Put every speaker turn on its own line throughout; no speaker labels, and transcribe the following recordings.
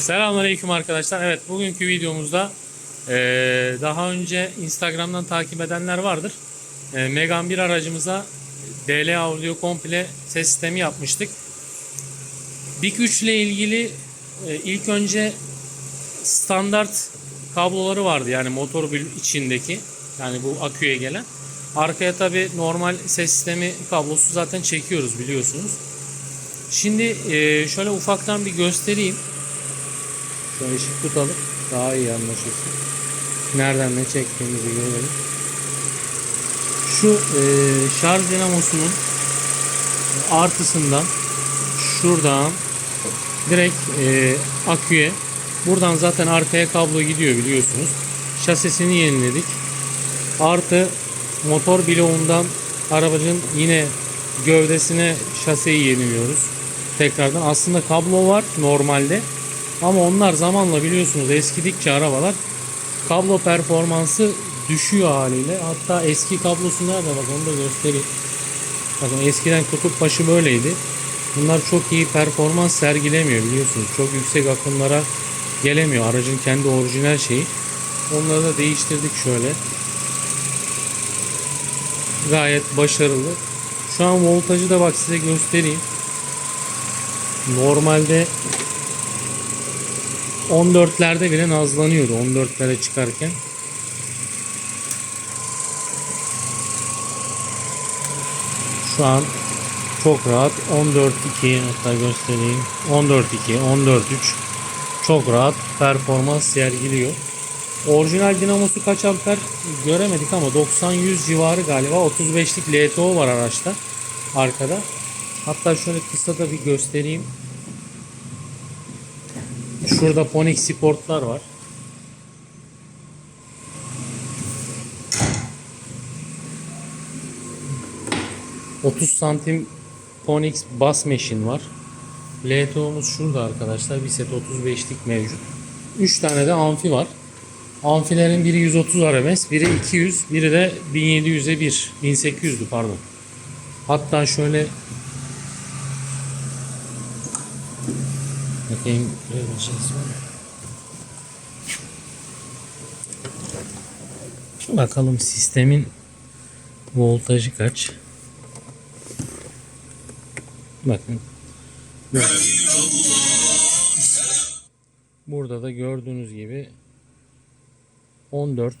Selamünaleyküm arkadaşlar. Evet bugünkü videomuzda eee, daha önce Instagram'dan takip edenler vardır. Eee, Megan 1 aracımıza DL Audio komple ses sistemi yapmıştık. Big 3 ile ilgili e, ilk önce standart kabloları vardı yani motor içindeki yani bu aküye gelen. Arkaya tabi normal ses sistemi kablosu zaten çekiyoruz biliyorsunuz. Şimdi e, şöyle ufaktan bir göstereyim. Şöyle ışık tutalım. Daha iyi anlaşılsın. Nereden ne çektiğimizi görelim. Şu e, şarj dinamosunun artısından şuradan direkt e, aküye buradan zaten arkaya kablo gidiyor biliyorsunuz. Şasisini yeniledik. Artı motor bloğundan arabacın yine gövdesine şaseyi yeniliyoruz. Tekrardan aslında kablo var normalde. Ama onlar zamanla biliyorsunuz eskidikçe arabalar kablo performansı düşüyor haliyle. Hatta eski kablosu nerede bak onu da göstereyim. Bakın eskiden kutup başı böyleydi. Bunlar çok iyi performans sergilemiyor biliyorsunuz. Çok yüksek akımlara gelemiyor. Aracın kendi orijinal şeyi. Onları da değiştirdik şöyle. Gayet başarılı. Şu an voltajı da bak size göstereyim. Normalde 14'lerde bile nazlanıyordu 14'lere çıkarken. Şu an çok rahat 14.2 hatta göstereyim. 14.2, 14.3 çok rahat performans sergiliyor. Orijinal dinamosu kaç amper göremedik ama 90-100 civarı galiba 35'lik LTO var araçta arkada. Hatta şöyle kısa da bir göstereyim. Şurada Ponic Sport'lar var. ...30 santim Ponix Bass Machine var. LTO'muz şurada arkadaşlar. Bir set 35'lik mevcut. 3 tane de amfi var. Amfilerin biri 130 RMS, biri 200, biri de 1700'e 1. 1800'dü pardon. Hatta şöyle Bakayım görebileceğiz mi? Bakalım sistemin voltajı kaç? Bakın. Burada da gördüğünüz gibi 14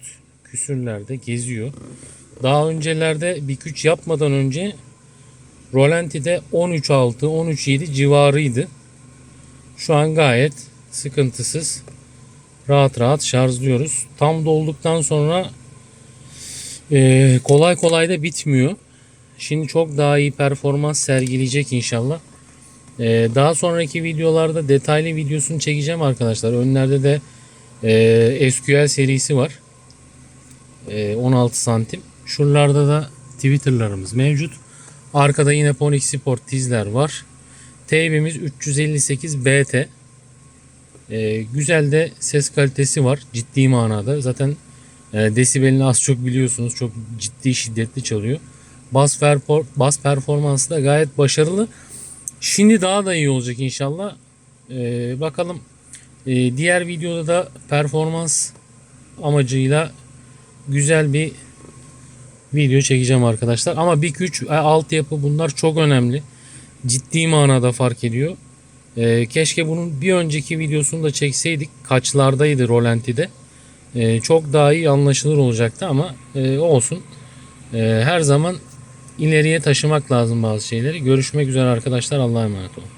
küsürlerde geziyor. Daha öncelerde bir güç yapmadan önce Rolanti'de 13.6, 13.7 civarıydı. Şu an gayet sıkıntısız rahat rahat şarjlıyoruz. Tam dolduktan sonra e, kolay kolay da bitmiyor. Şimdi çok daha iyi performans sergileyecek inşallah. E, daha sonraki videolarda detaylı videosunu çekeceğim arkadaşlar. Önlerde de e, SQL serisi var. E, 16 santim. Şuralarda da Twitter'larımız mevcut. Arkada yine Ponic Sport tizler var. Teybimiz 358 BT. Ee, güzel de ses kalitesi var ciddi manada. Zaten e, desibelini az çok biliyorsunuz. Çok ciddi şiddetli çalıyor. Bas, perfor bas performansı da gayet başarılı. Şimdi daha da iyi olacak inşallah. Ee, bakalım Ee, diğer videoda da performans amacıyla güzel bir video çekeceğim arkadaşlar. Ama bir güç e, altyapı bunlar çok önemli ciddi manada fark ediyor. Ee, keşke bunun bir önceki videosunu da çekseydik. Kaçlardaydı Rolanti'de. Ee, çok daha iyi anlaşılır olacaktı ama e, olsun. Ee, her zaman ileriye taşımak lazım bazı şeyleri. Görüşmek üzere arkadaşlar. Allah'a emanet olun.